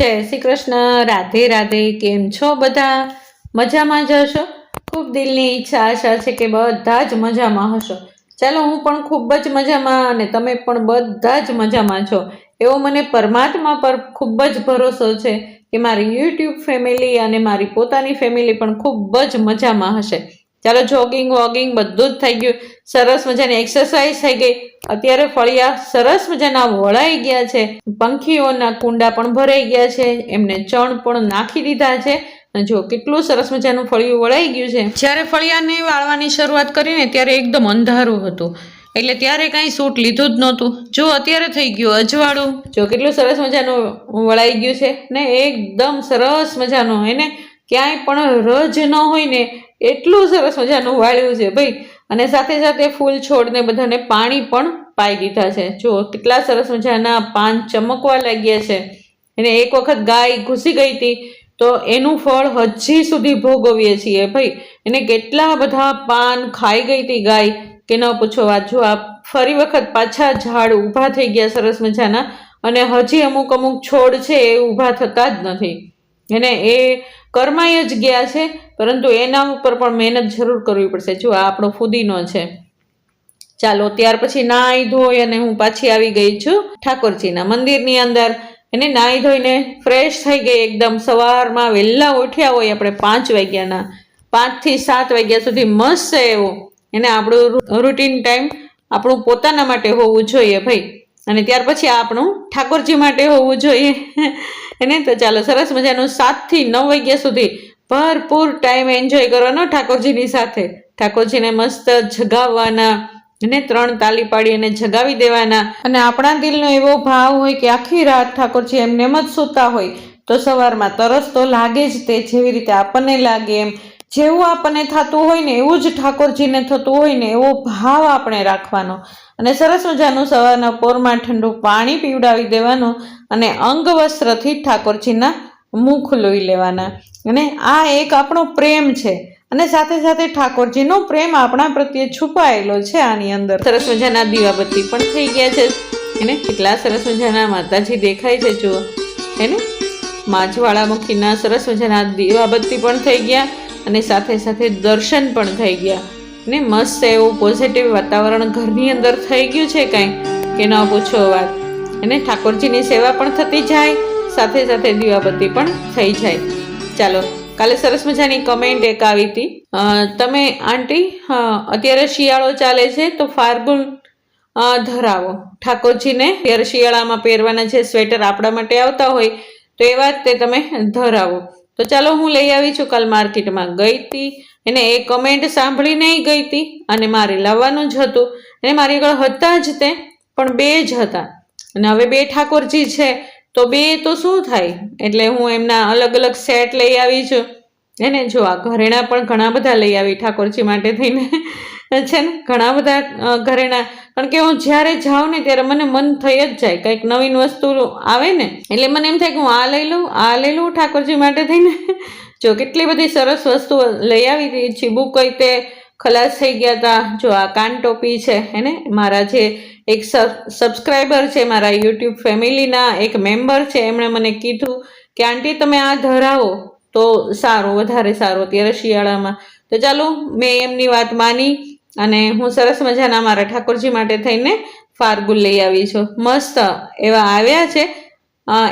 જય શ્રી કૃષ્ણ. રાધે રાધે, કેમ છો બધા? મજામાં જ હશો? ખૂબ દિલની ઈચ્છા, આશા છે કે બધા જ મજામાં હશો. ચાલો, હું પણ ખૂબ જ મજામાં અને તમે પણ બધા જ મજામાં છો. એવો મને પરમાત્મા પર ખૂબ જ ભરોસો છે કે મારી યુટ્યુબ ફેમિલી અને મારી પોતાની ફેમિલી પણ ખૂબ જ મજામાં હશે. ચાલો જોગિંગ વોગિંગ બધું જ થઈ ગયું. સરસ મજાની એક્સરસાઇઝ થઈ ગઈ. અત્યારે ફળિયા સરસ મજાના વળાઈ ગયા છે. પંખીઓના કુંડા પણ ભરાઈ ગયા છે. એમને ચણ પણ નાખી દીધા છે. જો કેટલું સરસ મજાનું ફળિયું વળાઈ ગયું છે. જ્યારે ફળિયાને વાળવાની શરૂઆત કરીને ત્યારે એકદમ અંધારું હતું. એટલે ત્યારે કાંઈ સૂટ લીધું જ નહોતું. જો અત્યારે થઈ ગયું અજવાળું. જો કેટલું સરસ મજાનું વળાઈ ગયું છે ને, એકદમ સરસ મજાનું. એને ક્યાંય પણ રજ ન હોય ને એટલું સરસ મજાનું વાળ્યું છે ભાઈ. અને સાથે સાથે ફૂલ છોડને બધાને પાણી પણ પાઈ દીધા છે. જો, કેટલા સરસ મજાના પાન ચમકવા લાગ્યા છે. એને એક વખત ગાય ઘૂસી ગઈ હતી, તો એનું ફળ હજી સુધી ભોગવીએ છીએ ભાઈ. એને કેટલા બધા પાન ખાઈ ગઈ હતી ગાય, કે ન પૂછો. વાત જો, આ ફરી વખત પાછા ઝાડ ઊભા થઈ ગયા સરસ મજાના. અને હજી અમુક અમુક છોડ છે એ ઊભા થતા જ નથી. એને એ કર્માય જ ગયા છે, પરંતુ એના ઉપર પણ મહેનત જરૂર કરવી પડશે. જો આ આપણો ફુદીનો છે. ચાલો, ત્યાર પછી નાહી ધોઈ અને હું પાછી આવી ગઈ છું ઠાકોરજીના મંદિરની અંદર. એને નાહી ધોઈને ફ્રેશ થઈ ગઈ એકદમ. સવારમાં વહેલા ઉઠ્યા હોય આપણે પાંચ વાગ્યાના. પાંચથી સાત વાગ્યા સુધી મસ્ત છે એવો. એને આપણું રૂટીન ટાઈમ આપણું પોતાના માટે હોવું જોઈએ ભાઈ. અને ત્યાર પછી આપણું ઠાકોરજી માટે હોવું જોઈએ. એને તો ચાલો સરસ મજાનું સાતથી નવ વાગ્યા સુધી ભરપૂર ટાઈમ એન્જોય કરવાનો ઠાકોરજીની સાથે. ઠાકોરજીને મસ્ત જગાવવાના અને ત્રણ તાલી પાડી અને જગાવી દેવાના. અને આપણા દિલનો એવો ભાવ હોય કે આખી રાત ઠાકોરજી એમને એમ જ સૂતા હોય, તો સવારમાં તરસ તો લાગે જ તે જેવી રીતે આપણને લાગે એમ. જેવું આપણને થતું હોય ને એવું જ ઠાકોરજીને થતું હોય ને એવો ભાવ આપણે રાખવાનો. અને સરસ મજાનું સવારના પોરમાં ઠંડુ પાણી પીવડાવી દેવાનું અને અંગ વસ્ત્રથી ઠાકોરજીના મુખ લોહી લેવાના. અને આ એક આપણો પ્રેમ છે. અને સાથે સાથે ઠાકોરજીનો પ્રેમ આપણા પ્રત્યે છુપાયેલો છે આની અંદર. સરસ મજાના દીવાબત્તી પણ થઈ ગયા છે. એને કેટલા સરસ મજાના માતાજી દેખાય છે જુઓ. એને માછવાળામુખીના સરસ મજાના દીવાબત્તી પણ થઈ ગયા. અને સાથે સાથે દર્શન પણ થઈ ગયા. ને મસ્ત એવું પોઝિટિવ વાતાવરણ ઘરની અંદર થઈ ગયું છે કાંઈ, કે ન પૂછો વાત. અને ઠાકોરજીની સેવા પણ થતી જાય, સાથે સાથે દીવાબત્તી પણ થઈ જાય. ચાલો, કાલે સરસ મજાની કમેન્ટ એક આવી હતી. તમે આંટી અત્યારે શિયાળો ચાલે છે તો ફાર્ગુન ધરાવો. ઠાકોરજીને અત્યારે શિયાળામાં પહેરવાના જે સ્વેટર આપણા માટે આવતા હોય, તો એવા તે તમે ધરાવો. તો ચાલો હું લઈ આવી છું કાલ માર્કેટમાં. ગઈ હતી એને એ કમેન્ટ સાંભળી નહીં ગઈ હતી અને મારે લાવવાનું જ હતું. અને મારી આગળ હતા જ તે, પણ બે જ હતા. અને હવે બે ઠાકોરજી છે, તો બે તો શું થાય? એટલે હું એમના અલગ અલગ સેટ લઈ આવી છું. એને જો આ ઘરેણા પણ ઘણા બધા લઈ આવી ઠાકોરજી માટે થઈને. છે ને? ઘણા બધા ઘરેણા. કારણ કે હું જ્યારે જાઉં ને ત્યારે મને મન થઈ જ જાય. કંઈક નવીન વસ્તુ આવે ને, એટલે મને એમ થાય કે હું આ લઈ લઉં, આ લઈ લઉં ઠાકોરજી માટે થઈને. જો કેટલી બધી સરસ વસ્તુઓ લઈ આવી હતી. ચીબુક કઈ તે ખલાસ થઈ ગયા હતા જો આ કાન ટોપી છે, હેને? મારા જે એક સબસ્ક્રાઈબર છે, મારા યુટ્યુબ ફેમિલીના એક મેમ્બર છે, એમણે મને કીધું કે, આંટી, તમે આ ધરાવો. તો સારું, વધારે સારું. અત્યારે શિયાળામાં. તો ચાલો, મેં એમની વાત માની અને હું સરસ મજાના મારા ઠાકોરજી માટે થઈને ફારગુલ લઈ આવી છું. મસ્ત એવા આવ્યા છે.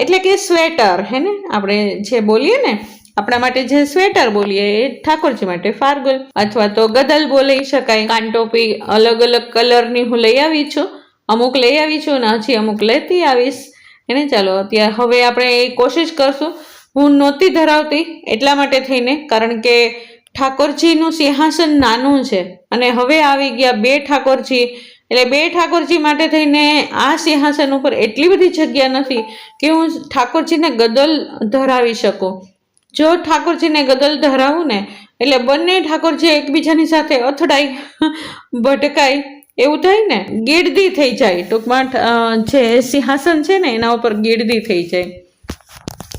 એટલે કે સ્વેટર હે ને આપણે જે બોલીએ ને આપણા માટે જે સ્વેટર બોલીએ એ ઠાકોરજી માટે ફારગુલ અથવા તો ગદલ બોલી શકાય. કાનટોપી અલગ અલગ કલરની હું લઈ આવી છું. અમુક લઈ આવી છું ને હજી અમુક લેતી આવીશ. એને ચાલો, અત્યારે હવે આપણે એ કોશિશ કરશું. હું નહોતી ધરાવતી એટલા માટે થઈને, કારણ કે ઠાકોરજીનું સિંહાસન નાનું છે. અને હવે આવી ગયા બે ઠાકોરજી. એટલે બે ઠાકોરજી માટે થઈને આ સિંહાસન ઉપર એટલી બધી જગ્યા નથી કે હું ઠાકોરજીને ગદલ ધરાવી શકું. જો ઠાકોરજીને ગદલ ધરાવું ને એટલે બંને ઠાકોરજી એકબીજાની સાથે અથડાઈ ભટકાય એવું થાય ને ગીડદી થઈ જાય. ટૂંકમાં જે સિંહાસન છે ને, એના ઉપર ગીડદી થઈ જાય.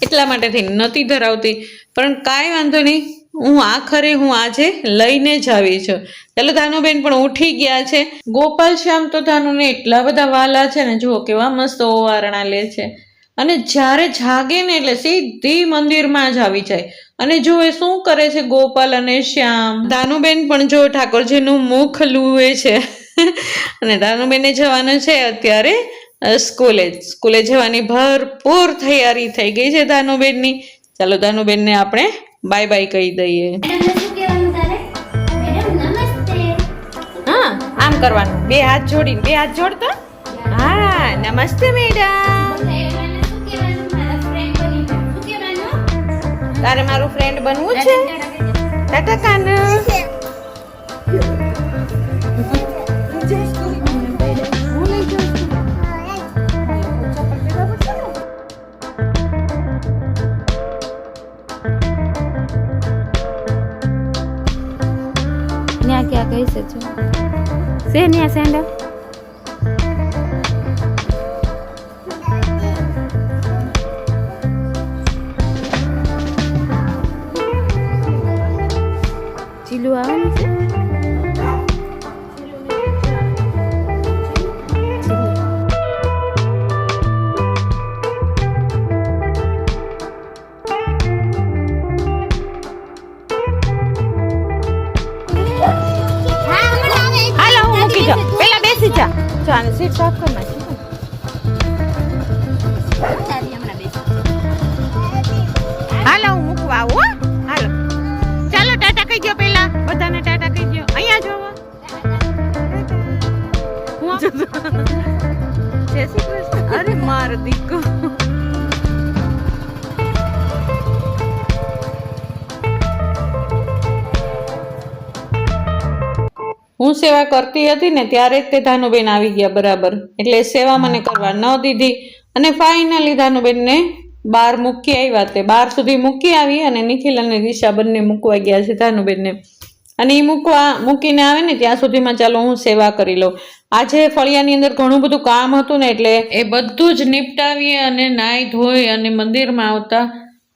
એટલા માટે થઈને નથી ધરાવતી. પણ કાંઈ વાંધો નહીં, હું આખરે, હું આજે લઈને જ આવી છું. ચાલો ધાનુબેન પણ ઉઠી ગયા છે. ગોપાલ શ્યામ તો ધાનુને એટલા બધા વાલા છે ને, જુઓ કેવા મસ્ત ઓવારણા લે છે. અને જ્યારે જાગે ને એટલે સીધી મંદિરમાં જ આવી જાય. અને જો એ શું કરે છે ગોપાલ અને શ્યામ? દાનુબેન પણ જો ઠાકોરજીનું મુખ લુએ છે. અને દાનુબેને જવાનું છે અત્યારે સ્કૂલે. સ્કૂલે જવાની ભરપૂર તૈયારી થઈ ગઈ છે દાનુબેનની ચાલો દાનુબેનને આપણે બાય બાય કહી દઈએ. હા આમ કરવાનું. બે હાથ જોડીને બે હાથ જોડતા? હા નમસ્તે મેડમ તારે મારું ફ્રેન્ડ બનવું છે? ટાટા કાનુ ન્યા ક્યાં કહી છે જો સે ન્યા સેન્ડલ ચીલું આવવાનું છે હા હમણાં આવે હાલો હું મૂકી જાઉં પેલા મારો હું સેવા કરતી હતી ને ત્યારે જ તે ધાનુબેન આવી ગયા, બરાબર. એટલે સેવા મને કરવા ન દીધી અને ફાઇનલી ધાનુબેનને બાર મૂકી આવ્યા તે. બાર સુધી મૂકી આવી અને નિખિલ અને દિશા બંને મૂકવા ગયા છે ધાનુબેનને. અને એ મૂકવા મૂકીને આવે ને ત્યાં સુધીમાં ચાલો હું સેવા કરી લઉં. આજે ફળિયાની અંદર ઘણું બધું કામ હતું ને એટલે એ બધું જ નિપટાવી અને નાહી ધોઈ અને મંદિરમાં આવતા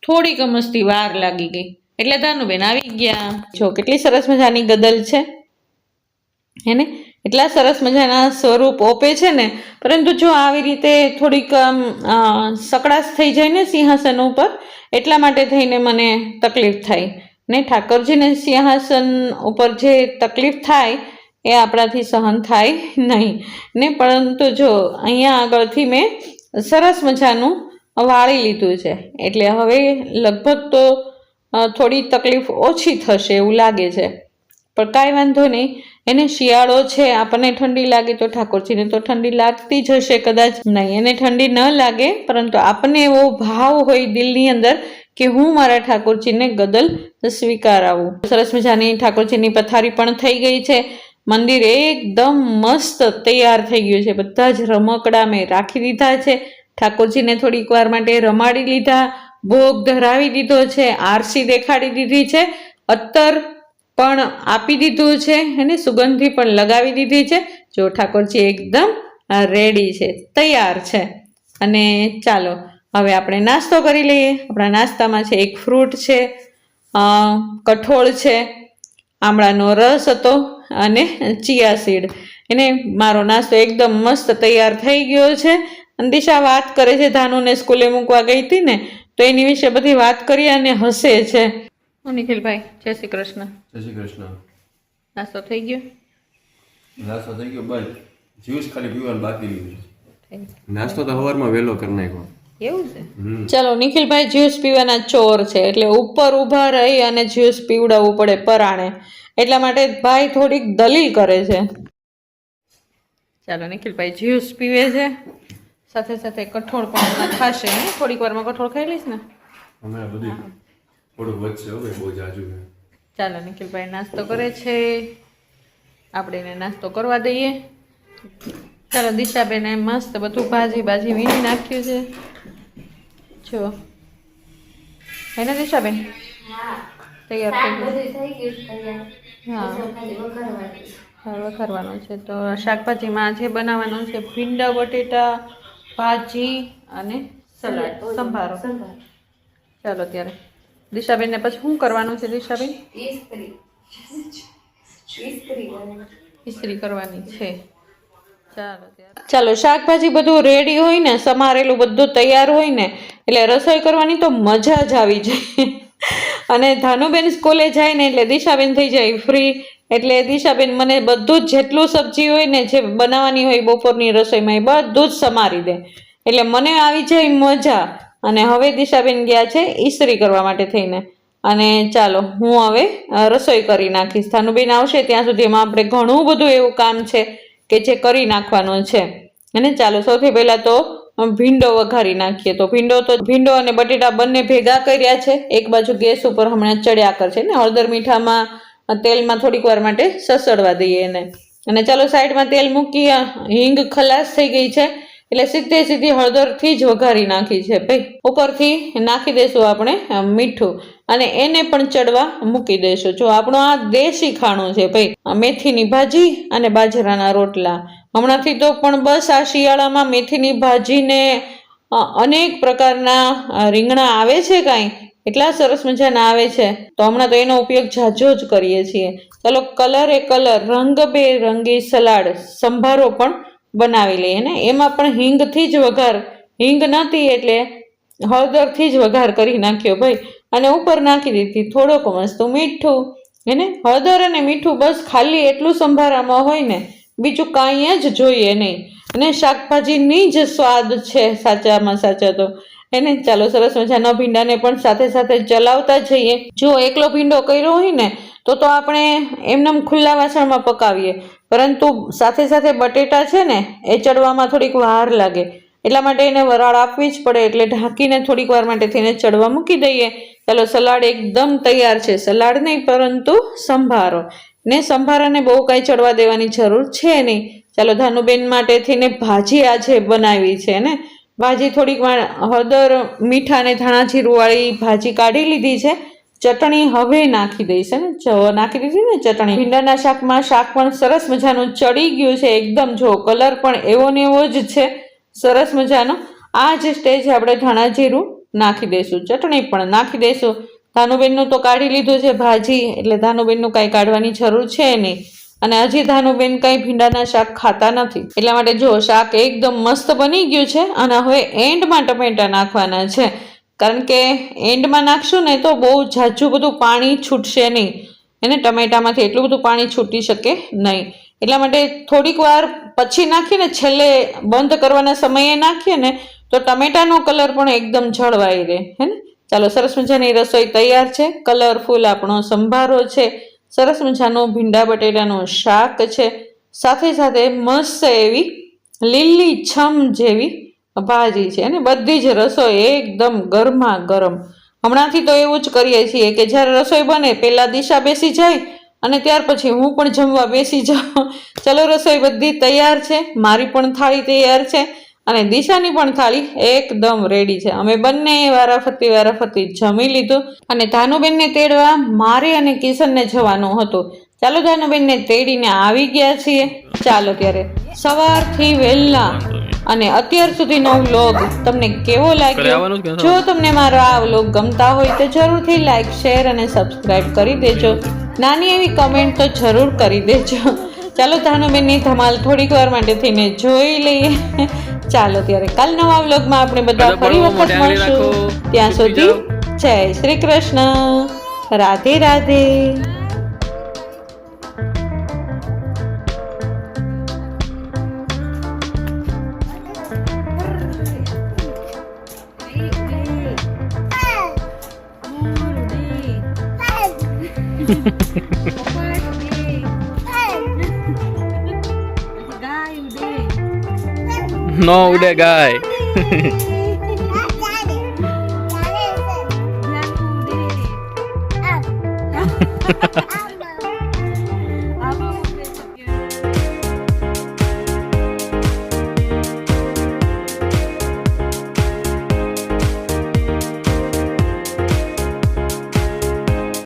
થોડીક મસ્તી વાર લાગી ગઈ. એટલે ધાનુબેન આવી ગયા. જો કેટલી સરસ મજાની ગદલ છે. હેને એટલા સરસ મજાના સ્વરૂપ ઓપે છે ને પરંતુ જો આવી રીતે થોડીક અ, થઈ જાય ને સિંહાસન ઉપર એટલા માટે થઈને મને તકલીફ થાય. ને ઠાકોરજીને સિંહાસન ઉપર જે તકલીફ થાય એ આપણાથી સહન થાય નહીં. ને પરંતુ જો અહીંયા આગળથી મેં સરસ મજાનું વાળી લીધું છે. એટલે હવે લગભગ તો થોડી તકલીફ ઓછી થશે એવું લાગે છે. પણ કાંઈ વાંધો નહીં. એને શિયાળો છે, આપણને ઠંડી લાગે તો ઠાકોરજીને તો ઠંડી લાગતી જ હશે કદાચ. નહીં, એને ઠંડી ન લાગે, પરંતુ આપણને એવો ભાવ હોય દિલની અંદર કે હું મારા ઠાકોરજીને ગદલ સ્વીકારાવું. સરસ મજાની ઠાકોરજીની પથારી પણ થઈ ગઈ છે. મંદિર એકદમ મસ્ત તૈયાર થઈ ગયું છે. બધા જ રમકડા મેં રાખી દીધા છે. ઠાકોરજીને થોડીક વાર માટે રમાડી લીધા, ભોગ ધરાવી દીધો છે, આરસી દેખાડી દીધી છે. અત્તર પણ આપી દીધું છે અને સુગંધી પણ લગાવી દીધી છે. જો ઠાકોરજી એકદમ રેડી છે, તૈયાર છે. અને ચાલો, હવે આપણે નાસ્તો કરી લઈએ. આપણા નાસ્તામાં છે એક ફ્રૂટ છે કઠોળ છે, આમળાનો રસ હતો અને ચિયા સીડ એને મારો નાસ્તો એકદમ મસ્ત તૈયાર થઈ ગયો છે. અને દિશા વાત કરે છે, ધાનુને સ્કૂલે મૂકવા ગઈ હતી ને, તો એની વિશે બધી વાત કરી અને હસે છે. નિખિલભાઈ જય શ્રી કૃષ્ણ. જય શ્રી કૃષ્ણ. નાસ્તો થઈ ગયો? નાસ્તો થઈ ગયો બસ. જ્યુસ ખાલી પીવાનું બાકી રહ્યું છે. નાસ્તો તો સવારમાં વહેલો કરી નાખ્યો. એવું છે? ચલો નિખિલભાઈ જ્યુસ પીવાના ચોર છે એટલે ઉપર ઊભા રહી અને જ્યુસ પીવડાવવું પડે પરાણે. એટલા માટે ભાઈ થોડીક દલીલ કરે છે. ચાલો નિખિલભાઈ જ્યુસ પીવે છે. સાથે સાથે કઠોળ પણ ખાશે ને થોડીક વારમાં કઠોળ ખાઈ લઈશ ને? હમણાં બધી થોડુંક વધશે હવે બહુ જાજુ ચાલો નિખિલભાઈ નાસ્તો કરે છે. આપણે એને નાસ્તો કરવા દઈએ. ચાલો દિશાબેને મસ્ત બધું ભાજી ભાજી વીણી નાખ્યું છે. જો. હે ને દિશાબેન? તૈયાર થઈ ગયું હા. તો વઘારવાનું છે. તો શાકભાજીમાં જે બનાવવાનું છે ભીંડા બટેટા ભાજી અને સલાડ. સંભારો. ચાલો ત્યારે. દિશાબેનને પછી શું કરવાનું છે દિશાબેન. ઇસ્ત્રી કરવાની છે. ચાલો શાકભાજી બધું રેડી હોય ને, સમારેલું બધું તૈયાર હોય ને, એટલે રસોઈ કરવાની તો મજા જ આવી જાય. અને ધાનુબેન સ્કૂલે જાય ને, એટલે દિશાબેન થઈ જાય ફ્રી એટલે દિશાબેન મને બધું જ જેટલું સબ્જી હોય ને, જે બનાવવાની હોય બપોરની રસોઈમાં એ બધું જ સમારી દે. એટલે મને આવી જાય મજા. અને હવે દિશાબેન ગયા છે ઈસ્ત્રી કરવા માટે થઈને. અને ચાલો, હું હવે રસોઈ કરી નાખીશ. થાનુબેન આવશે ત્યાં સુધીમાં આપણે ઘણું બધું એવું કામ છે કે જે કરી નાખવાનું છે. અને ચાલો, સૌથી પહેલાં તો ભીંડો વઘારી નાખીએ. તો ભીંડો તો, ભીંડો અને બટેટા બંને ભેગા કર્યા છે. એક બાજુ ગેસ ઉપર હમણાં ચડ્યા કરશે ને, હળદર મીઠામાં તેલમાં થોડીક વાર માટે સસડવા દઈએ એને. અને ચાલો, સાઈડમાં તેલ મૂકી હિંગ ખલાસ થઈ ગઈ છે. એટલે સીધે સીધી હળદરથી જ વઘારી નાખી છે. ભાઈ, ઉપરથી નાખી દઈશું આપણે મીઠું. અને એને પણ ચડવા મૂકી દઈશું જો આપણું આ દેશી ખાણું છે, ભાઈ મેથીની ભાજી અને બાજરાના રોટલા. હમણાંથી તો પણ બસ આ શિયાળામાં મેથીની ભાજીને અનેક પ્રકારના રીંગણા આવે છે કાંઈ? એટલા સરસ મજાના આવે છે. તો હમણાં તો એનો ઉપયોગ ઝાઝો જ કરીએ છીએ. ચાલો, કલર એ કલર રંગ બે રંગી સલાડ, સંભારો પણ બનાવી લઈએ ને? એમાં પણ હિંગથી જ વઘાર, હિંગ નહોતી એટલે હળદરથી જ વઘાર કરી નાખ્યો ભાઈ. અને ઉપર નાખી દીધી થોડોક મસ્ત મીઠું એને હળદર અને મીઠું બસ ખાલી એટલું સંભારામાં હોય ને, બીજું કાંઈ જ જોઈએ નહીં. અને શાકભાજીની જ સ્વાદ છે સાચામાં સાચા તો. એને ચાલો સરસ મજાના ભીંડાને પણ સાથે સાથે ચલાવતા જઈએ. જો એકલો ભીંડો કર્યો હોય ને, તો તો આપણે એમનેમ ખુલ્લા વાસણમાં પકાવીએ. પરંતુ સાથે સાથે બટેટા છે ને, એ ચડવામાં થોડીક વાર લાગે. એટલા માટે એને વરાળ આપવી જ પડે, એટલે ઢાંકીને થોડીક વાર માટે થઈને ચડવા મૂકી દઈએ. ચાલો, સલાડ એકદમ તૈયાર છે. સલાડ નહીં, પરંતુ સંભારો. ને સંભારાને બહુ કાંઈ ચડવા દેવાની જરૂર છે નહીં. ચાલો, ધાનુબેન માટે થઈને ભાજી આજે બનાવી છે ને, ભાજી થોડીક હળદર, મીઠા અને ધાણા જીરુંવાળી ભાજી કાઢી લીધી છે. ચટણી હવે નાખી દઈશ ને? નાખી દીધી ને ચટણી. ભીંડાના શાકમાં શાક પણ સરસ મજાનું ચડી ગયું છે, એકદમ. જો, કલર પણ એવો ને એવો જ છે. સરસ મજાનો. આ જ સ્ટેજ આપણે ધાણા જીરું નાખી દઈશું. ચટણી પણ નાખી દઈશું. ધાનુબેનનું તો કાઢી લીધું છે ભાજી, એટલે ધાનુબેનનું કાંઈ કાઢવાની જરૂર છે નહીં. અને હજી ધાનુબેન કંઈ ભીંડાના શાક ખાતા નથી. એટલા માટે જો, શાક એકદમ મસ્ત બની ગયું છે અને હવે એન્ડમાં ટમેટા નાખવાના છે. કારણ કે એન્ડમાં નાખશું ને તો બહુ ઝાઝું બધું પાણી છૂટશે નહીં. એને ટમેટામાંથી એટલું બધું પાણી છૂટી શકે નહીં. એટલા માટે થોડીક વાર પછી નાખીને છેલ્લે બંધ કરવાના સમયે નાખીએ ને તો ટમેટાનો કલર પણ એકદમ જળવાઈ રહે. હે ને? ચાલો, સરસ મજાની રસોઈ તૈયાર છે. કલરફુલ આપણો સંભારો છે. સરસ મજાનું ભીંડા બટેટાનું શાક છે. સાથે સાથે મસ્ત એવી લીલી છમ જેવી ભાજી છે. અને બધી જ રસોઈ એકદમ ગરમા ગરમ હમણાંથી તો એવું જ કરીએ છીએ કે જ્યારે રસોઈ બને, પહેલાં દિશા બેસી જાય અને ત્યાર પછી હું પણ જમવા બેસી જાઉં. ચલો રસોઈ બધી તૈયાર છે. મારી પણ થાળી તૈયાર છે અને દિશાની પણ થાળી એકદમ રેડી છે. અમે બંને વારાફરતી વારાફરતી જમી લીધું અને ધાનુબેનને તેડવા મારે અને કિશનને જવાનું હતું. ચાલો ધાનુબેનને તેડીને આવી ગયા છીએ. ચાલો ત્યારે સવારથી વહેલા અને અત્યાર સુધીનો વ્લોગ તમને કેવો લાગ્યો? જો તમને મારો આ વ્લોગ ગમતા હોય તો જરૂરથી લાઈક શેર અને સબસ્ક્રાઇબ કરી દેજો. નાની એવી કમેન્ટ તો જરૂર કરી દેજો. ચાલો ધાનુબેનની ધમાલ થોડીક વાર માટે થઈને જોઈ લઈએ. ચાલો ત્યારે કાલ નવા વ્લોગમાં આપણે બધા ફરી વખત મળશું. ત્યાં સુધી જય Shri Krishna. Radhe Radhe. no that guy